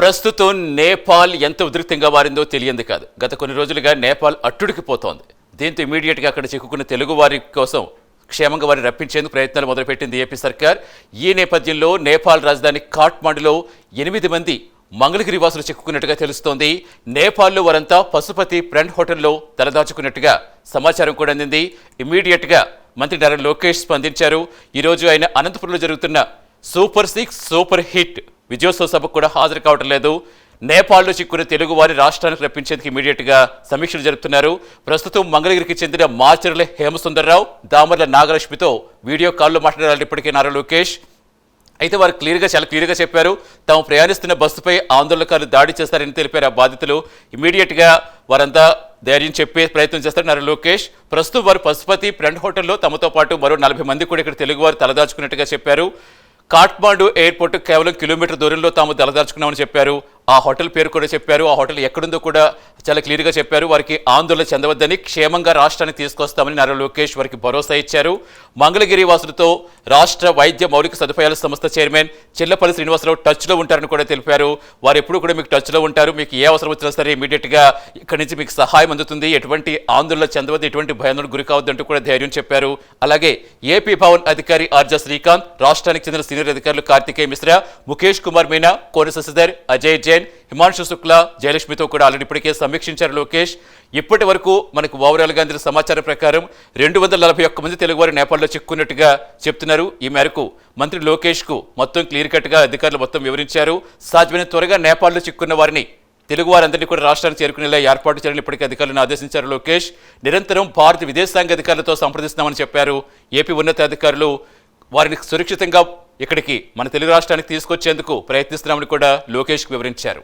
ప్రస్తుతం నేపాల్ ఎంత ఉధృతంగా మారిందో తెలియంది కాదు. గత కొన్ని రోజులుగా నేపాల్ అట్టుడికి పోతోంది. దీంతో ఇమీడియట్గా అక్కడ చిక్కుకున్న తెలుగు వారి కోసం క్షేమంగా వారిని రప్పించేందుకు ప్రయత్నాలు మొదలుపెట్టింది ఏపీ సర్కార్. ఈ నేపథ్యంలో నేపాల్ రాజధాని కాఠ్మాండులో ఎనిమిది మంది మంగళగిరి వాసులు చిక్కుకున్నట్టుగా తెలుస్తోంది. నేపాల్లో వారంతా పశుపతి ఫ్రెండ్ హోటల్లో తలదాచుకున్నట్టుగా సమాచారం కూడా అందింది. ఇమీడియట్గా మంత్రి నారా లోకేష్ స్పందించారు. ఈరోజు ఆయన అనంతపురంలో జరుగుతున్న సూపర్ సిక్స్ సూపర్ హిట్ విజయోత్సవ సభకు కూడా హాజరు కావటం లేదు. నేపాల్లో చిక్కున్న తెలుగు వారి రాష్ట్రానికి రప్పించేందుకు ఇమీడియట్గా సమీక్షలు జరుపుతున్నారు. ప్రస్తుతం మంగళగిరికి చెందిన మాచర్ల హేమసుందర్రావు దామర్ల నాగలక్ష్మితో వీడియో కాల్లో మాట్లాడారు ఇప్పటికే నారా లోకేష్. అయితే వారు క్లియర్గా చాలా క్లియర్గా చెప్పారు. తాము ప్రయాణిస్తున్న బస్సుపై ఆందోళనకారులు దాడి చేస్తారని తెలిపారు. ఆ బాధితులు ఇమీడియట్గా వారంతా ధైర్యం చెప్పే ప్రయత్నం చేస్తారు నారా లోకేష్. ప్రస్తుతం వారు పశుపతి ఫ్రెండ్ హోటల్లో తమతో పాటు మరో నలభై మంది కూడా ఇక్కడ తెలుగువారు తలదాచుకున్నట్టుగా చెప్పారు. కాఠ్మాండు ఎయిర్పోర్ట్ కేవలం కిలోమీటర్ దూరంలో తాము తలదాచుకున్నామని చెప్పారు. ఆ హోటల్ పేరు కూడా చెప్పారు. ఆ హోటల్ ఎక్కడుందో కూడా చాలా క్లియర్గా చెప్పారు. వారికి ఆందోళన చెందవద్దని క్షేమంగా రాష్ట్రాన్ని తీసుకొస్తామని నారా లోకేష్ వారికి భరోసా ఇచ్చారు. మంగళగిరి వాసులతో రాష్ట్ర వైద్య మౌలిక సదుపాయాల సంస్థ చైర్మన్ చిల్లపల్లి శ్రీనివాసరావు టచ్లో ఉంటారని కూడా తెలిపారు. వారు ఎప్పుడు కూడా మీకు టచ్లో ఉంటారు. మీకు ఏ అవసరం వచ్చినా సరే ఇమీడియట్గా ఇక్కడి నుంచి మీకు సహాయం అందుతుంది. ఎటువంటి ఆందోళన చెందవద్దు. ఎటువంటి భయాందోళన గురి కావద్దంటూ కూడా ధైర్యం చెప్పారు. అలాగే ఏపీ భవన్ అధికారి ఆర్జ శ్రీకాంత్ రాష్ట్రానికి చెందిన సీనియర్ అధికారులు కార్తికేయ మిశ్రా ముఖేష్ కుమార్ మీనా కోన శశిధర్ అజయ్ జైన్ హిమాంశు శుక్లా జయలక్ష్మితో కూడా ఆల్రెడీ ఇప్పటికే సమీక్షించారు లోకేష్. ఇప్పటి వరకు మనకు ఓవరాల్గా అందిన సమాచారం ప్రకారం రెండు వందల నలభై ఒక్క మంది తెలుగువారు నేపాల్లో చిక్కున్నట్టుగా చెప్తున్నారు. ఈ మేరకు మంత్రి లోకేష్కు మొత్తం క్లియర్ కట్గా అధికారులు మొత్తం వివరించారు. సాధ్యమైన త్వరగా నేపాల్లో చిక్కున్న వారిని తెలుగు వారందరినీ కూడా రాష్ట్రానికి చేరుకునేలా ఏర్పాటు చేయాలని ఇప్పటికే అధికారులను ఆదేశించారు లోకేష్. నిరంతరం భారత విదేశాంగ అధికారులతో సంప్రదిస్తున్నామని చెప్పారు. ఏపీ ఉన్నతాధికారులు వారిని సురక్షితంగా ఇక్కడికి మన తెలుగు రాష్ట్రానికి తీసుకొచ్చేందుకు ప్రయత్నిస్తున్నామని కూడా లోకేష్కు వివరించారు.